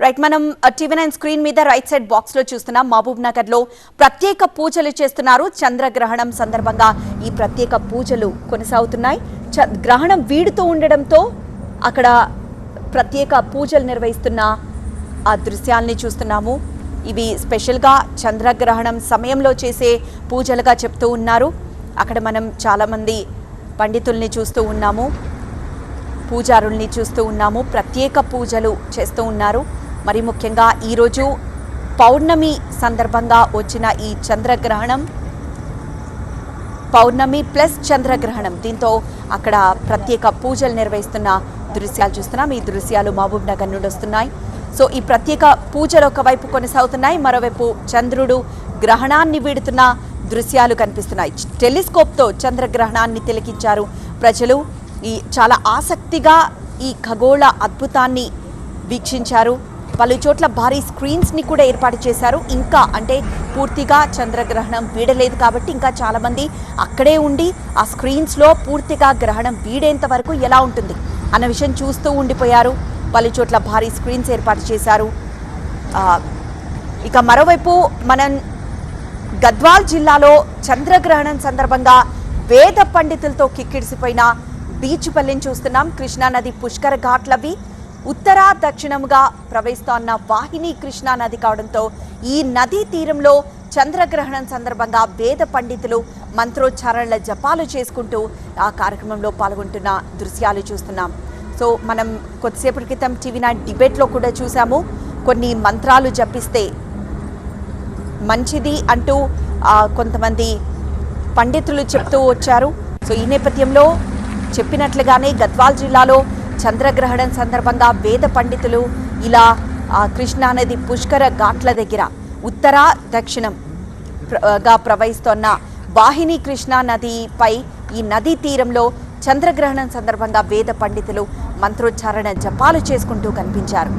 Right మనం TV nine screen మీద right side బాక్స్లో చూస్తున్నాం. మహబూబ్ నగర్లో ప్రత్యేక పూజలు చేస్తున్నారు. చంద్రగ్రహణం సందర్భంగా ఈ ప్రత్యేక పూజలు కొనసాగుతున్నాయి. చ- గ్రహణం వీడుతూ ఉండడంతో అక్కడ ప్రత్యేక పూజలు నిర్వహిస్తున్న ఆ దృశ్యాల్ని చూస్తున్నాము. ఇవి స్పెషల్గా చంద్రగ్రహణం సమయంలో చేసే పూజలుగా చెప్తూ ఉన్నారు. అక్కడ మనం చాలామంది పండితుల్ని చూస్తూ ఉన్నాము. పూజారుల్ని చూస్తూ ఉన్నాము. ప్రత్యేక పూజలు చేస్తూ ఉన్నారు. మరి ముఖ్యంగా ఈరోజు పౌర్ణమి సందర్భంగా వచ్చిన ఈ చంద్రగ్రహణం పౌర్ణమి ప్లస్ చంద్రగ్రహణం. దీంతో అక్కడ ప్రత్యేక పూజలు నిర్వహిస్తున్న దృశ్యాలు చూస్తున్నాం. ఈ దృశ్యాలు మహబూబ్ నగర్ నుండి వస్తున్నాయి. సో ఈ ప్రత్యేక పూజలు ఒకవైపు కొనసాగుతున్నాయి. మరోవైపు చంద్రుడు గ్రహణాన్ని వీడుతున్న దృశ్యాలు కనిపిస్తున్నాయి. టెలిస్కోప్తో చంద్రగ్రహణాన్ని తిలకించారు ప్రజలు. ఈ చాలా ఆసక్తిగా ఈ ఖగోళ అద్భుతాన్ని వీక్షించారు. పలు చోట్ల భారీ స్క్రీన్స్ని కూడా ఏర్పాటు చేశారు. ఇంకా అంటే పూర్తిగా చంద్రగ్రహణం వీడలేదు కాబట్టి ఇంకా చాలా మంది అక్కడే ఉండి ఆ స్క్రీన్స్లో పూర్తిగా గ్రహణం వీడేంత వరకు ఎలా ఉంటుంది అన్న విషయం చూస్తూ ఉండిపోయారు. పలు చోట్ల భారీ స్క్రీన్స్ ఏర్పాటు చేశారు. ఇక మరోవైపు మనం గద్వాల్ జిల్లాలో చంద్రగ్రహణం సందర్భంగా వేద పండితులతో కిక్కిడిసిపోయిన బీచ్ పల్లెని చూస్తున్నాం. కృష్ణానది పుష్కర ఘాట్లవి ఉత్తర దక్షిణముగా ప్రవహిస్తోన్న వాహిని కృష్ణా నది కావడంతో ఈ నదీ తీరంలో చంద్రగ్రహణం సందర్భంగా వేద పండితులు మంత్రోచ్చారణల జపాలు చేసుకుంటూ ఆ కార్యక్రమంలో పాల్గొంటున్న దృశ్యాలు చూస్తున్నాం. సో మనం కొద్దిసేపటి క్రితం టీవీ నైన్ డిబేట్లో కూడా చూసాము కొన్ని మంత్రాలు జపిస్తే మంచిది అంటూ కొంతమంది పండితులు చెప్తూ వచ్చారు. సో ఈ నేపథ్యంలో చెప్పినట్లుగానే గద్వాల్ జిల్లాలో చంద్రగ్రహణం సందర్భంగా వేద పండితులు ఇలా కృష్ణానది పుష్కర ఘాట్ల దగ్గర ఉత్తర దక్షిణం గా ప్రవహిస్తోన్న వాహిని కృష్ణా నదిపై ఈ నదీ తీరంలో చంద్రగ్రహణం సందర్భంగా వేద పండితులు మంత్రోచ్చారణ జపాలు చేసుకుంటూ కనిపించారు.